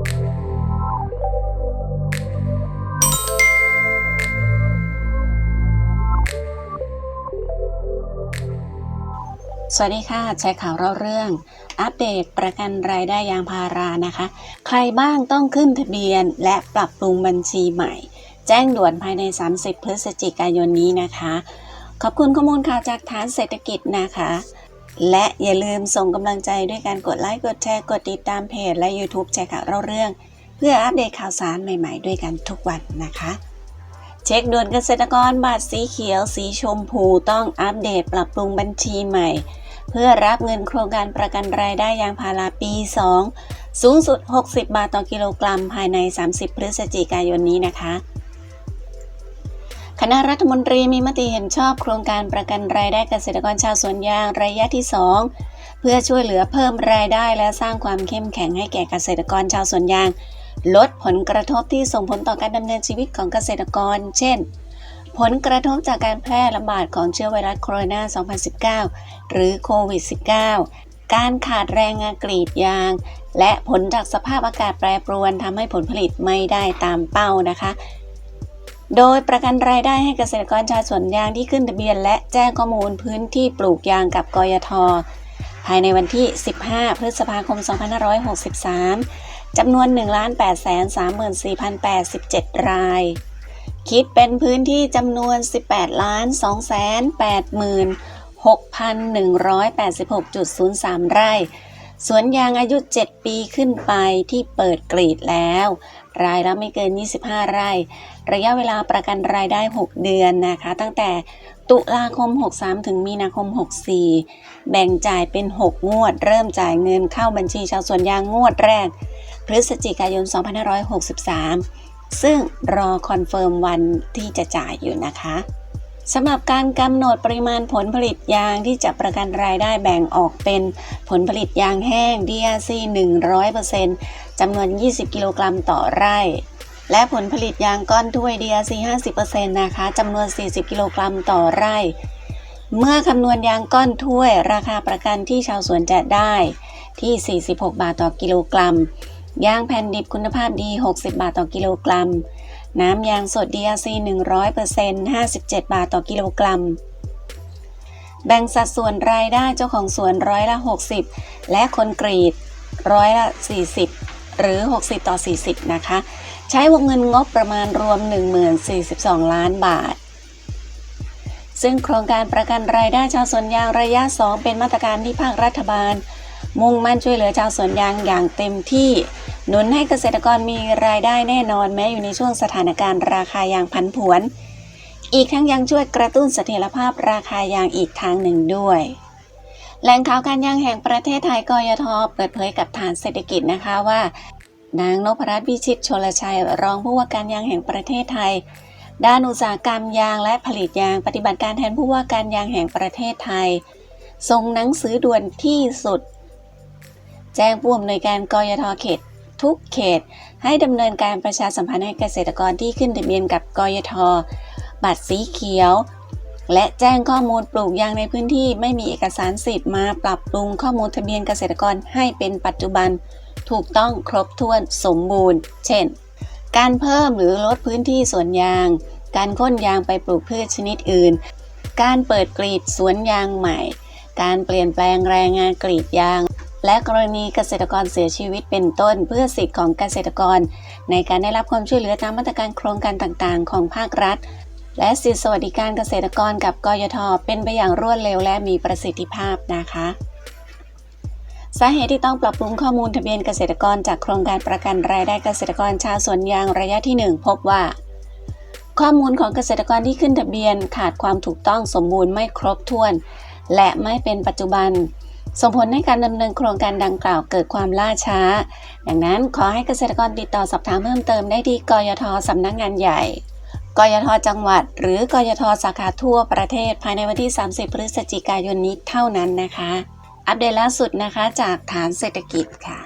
สวัสดีค่ะแชร์ข่าวเล่าเรื่อง อัปเดตประกันรายได้ยางพารานะคะ ใครบ้างต้องขึ้นทะเบียนและปรับปรุงบัญชีใหม่ แจ้งด่วนภายใน 30 พฤศจิกายนนี้นะคะ ขอบคุณข้อมูลข่าวจากฐานเศรษฐกิจนะคะ และอย่าลืมส่งกำลังใจด้วยการกดไลค์ กดแชร์ กดติดตามเพจและ YouTube แชร์ข่าวเล่าเรื่อง เพื่ออัปเดตข่าวสารใหม่ๆ ด้วยกันทุกวันนะคะ เช็คด่วนเกษตรกรบัตรสีเขียว สีชมพูต้องอัปเดตปรับปรุงบัญชีใหม่ เพื่อรับเงินโครงการประกันรายได้ยางพาราปี 2 สูงสุด 60 บาทต่อกิโลกรัมภายใน 30 พฤศจิกายนนี้นะคะ คณะรัฐมนตรีมีมติเห็นชอบโครงการประกันรายได้เกษตรกรชาวสวนยางระยะที่ 2 เพื่อช่วยเหลือเพิ่มรายได้และสร้างความเข้มแข็งให้แก่เกษตรกรชาวสวนยาง ลดผลกระทบที่ส่งผลต่อการดำเนินชีวิตของเกษตรกร เช่น ผลกระทบจากการแพร่ระบาดของเชื้อไวรัสโคโรนา 2019 หรือโควิด -19 การขาดแรงงานกรีดยาง และผลจากสภาพอากาศแปรปรวนทำให้ผลผลิตไม่ได้ตามเป้านะคะ โดยประกันรายได้ให้เกษตรกรชาวสวนยางที่ขึ้นทะเบียน และแจ้งข้อมูลพื้นที่ปลูกยางกับกยท ภายในวันที่ 15 พฤษภาคม 2563 จำนวน 1,834,087 ราย คิดเป็นพื้นที่จำนวน 18,286,186.03 ไร่ สวนยางอายุ 7 ปีขึ้นไปที่เปิดกรีดแล้ว รายละไม่เกิน 25 ไร่ ระยะเวลาประกันรายได้ 6 เดือนนะคะ ตั้งแต่ตุลาคม 63 ถึงมีนาคม 64 แบ่งจ่ายเป็น 6 งวด เริ่มจ่ายเงินเข้าบัญชีชาวสวนยางงวดแรก พฤศจิกายน 2563 ซึ่งรอคอนเฟิร์มวันที่จะจ่ายอยู่นะคะ สำหรับการกำหนดปริมาณผลผลิตยางที่จะประกันรายได้แบ่งออกเป็นผลผลิตยางแห้ง DRC 100%จำนวน 20 กิโลกรัมต่อไร่ และผลผลิตยางก้อนถ้วย DRC 50%นะคะจำนวน 40 กิโลกรัมต่อไร่ เมื่อคำนวณยางก้อนถ้วย ราคาประกันที่ชาวสวนจะได้ที่ 46 บาทต่อกิโลกรัม ยางแผ่นดิบคุณภาพดี 60 บาทต่อกิโลกรัม น้ำยางสด DRC 100% 57 บาทต่อกิโลกรัม แบ่งสัดส่วนรายได้เจ้าของสวนร้อยละ 60 และคนกรีดร้อยละ 40 หรือ 60 ต่อ 40 นะคะ ใช้วงเงินงบประมาณรวม 1042 ล้านบาท ซึ่งโครงการประกันรายได้ชาวสวนยางระยะ 2 เป็นมาตรการที่ภาครัฐบาล มุ่งมั่นช่วยเหลือชาวสวนยางอย่างเต็มที่ หนุนให้เกษตรกรมีรายได้แน่นอนแม้อยู่ในช่วงสถานการณ์ราคายางพันผวน อีกทั้งยังช่วยกระตุ้นเสถียรภาพราคายางอีกทางหนึ่งด้วย แหล่งข่าวการยางแห่งประเทศไทยกยทเปิดเผยกับฐานเศรษฐกิจนะคะว่านางนพรัตน์วิชิตชลชัยรองผู้ว่าการยางแห่งประเทศไทย ด้านอุตสาหกรรมยางและผลิตยางปฏิบัติการแทนผู้ว่าการยางแห่งประเทศไทยส่งหนังสือด่วนที่สุด แจ้งผู้อำนวยการกยทเขต ทุกเขต ให้ดำเนินการประชาสัมพันธ์ให้เกษตรกรที่ขึ้นทะเบียนกับกยท บัตรสีเขียว และแจ้งข้อมูลปลูกยางในพื้นที่ไม่มีเอกสารสิทธิ์มาปรับปรุงข้อมูลทะเบียนเกษตรกรให้เป็นปัจจุบัน ถูกต้องครบถ้วนสมบูรณ์ เช่น การเพิ่มหรือลดพื้นที่สวนยาง การค้นยางไปปลูกพืชชนิดอื่น การเปิดกรีดสวนยางใหม่การเปลี่ยนแปลงแรงงานกรีดยาง และกรณีเกษตรกรเสียชีวิตเป็นต้น เพื่อสิทธิของเกษตรกร ในการได้รับความช่วยเหลือตามมาตรการโครงการต่างๆ ของภาครัฐ และสิทธิสวัสดิการเกษตรกรกับกยทเป็นไปอย่างรวดเร็วและมีประสิทธิภาพนะคะสาเหตุที่ต้องปรับปรุงข้อมูลทะเบียนเกษตรกรจากโครงการประกันรายได้เกษตรกรชาวสวนยางระยะที่ 1 พบว่า ข้อมูลของเกษตรกรที่ขึ้นทะเบียนขาดความถูกต้องสมบูรณ์ไม่ครบถ้วน และไม่เป็นปัจจุบัน ส่งผลให้การดำเนินโครงการดังกล่าวเกิดความล่าช้า ดังนั้นขอให้เกษตรกรติดต่อสอบถามเพิ่มเติมได้ที่กยทสำนักงานใหญ่กยทจังหวัด หรือกยทสาขาทั่วประเทศภายในวันที่ 30 พฤศจิกายนนี้เท่านั้นนะคะ อัปเดตล่าสุดนะคะจากฐานเศรษฐกิจค่ะ